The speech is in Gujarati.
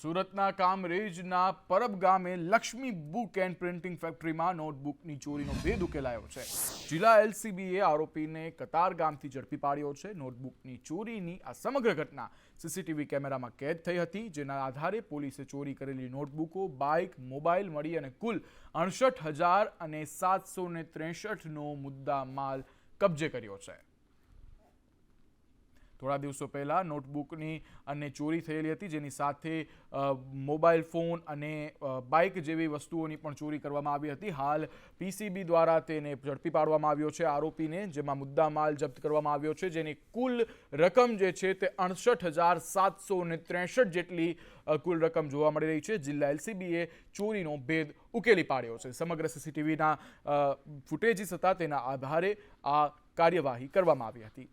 સુરતના કામરેજના પરબ ગામે લક્ષ્મી બુક એન્ડ પ્રિન્ટિંગ ફેક્ટરીમાં નોટબુકની ચોરીનો ભેદ ઉકેલાયો છે. જિલ્લા એલસીબીએ આરોપીને કતાર ગામથી ઝડપી પાડ્યો છે. નોટબુકની ચોરીની આ સમગ્ર ઘટના સીસીટીવી કેમેરામાં કેદ થઈ હતી, જેના આધારે પોલીસે ચોરી કરેલી નોટબુકો, બાઇક મોબાઈલ મળી અને કુલ અડસઠ હજાર અને સાતસો ત્રેસઠનો મુદ્દા માલ કબજે કર્યો છે. થોડા દિવસો પહેલાં નોટબુકની અને ચોરી થયેલી હતી, જેની સાથે મોબાઈલ ફોન અને બાઇક જેવી વસ્તુઓની પણ ચોરી કરવામાં આવી હતી. હાલ પીસીબી દ્વારા તેને ઝડપી પાડવામાં આવ્યો છે આરોપીને, જેમાં મુદ્દા માલ જપ્ત કરવામાં આવ્યો છે, જેની કુલ રકમ જે છે તે અડસઠ હજાર સાતસો ને ત્રેસઠ જેટલી કુલ રકમ જોવા મળી રહી છે. જિલ્લા એલસીબીએ ચોરીનો ભેદ ઉકેલી પાડ્યો છે. સમગ્ર સીસીટીવીના ફૂટેજીસ હતા તેના આધારે આ કાર્યવાહી કરવામાં આવી હતી.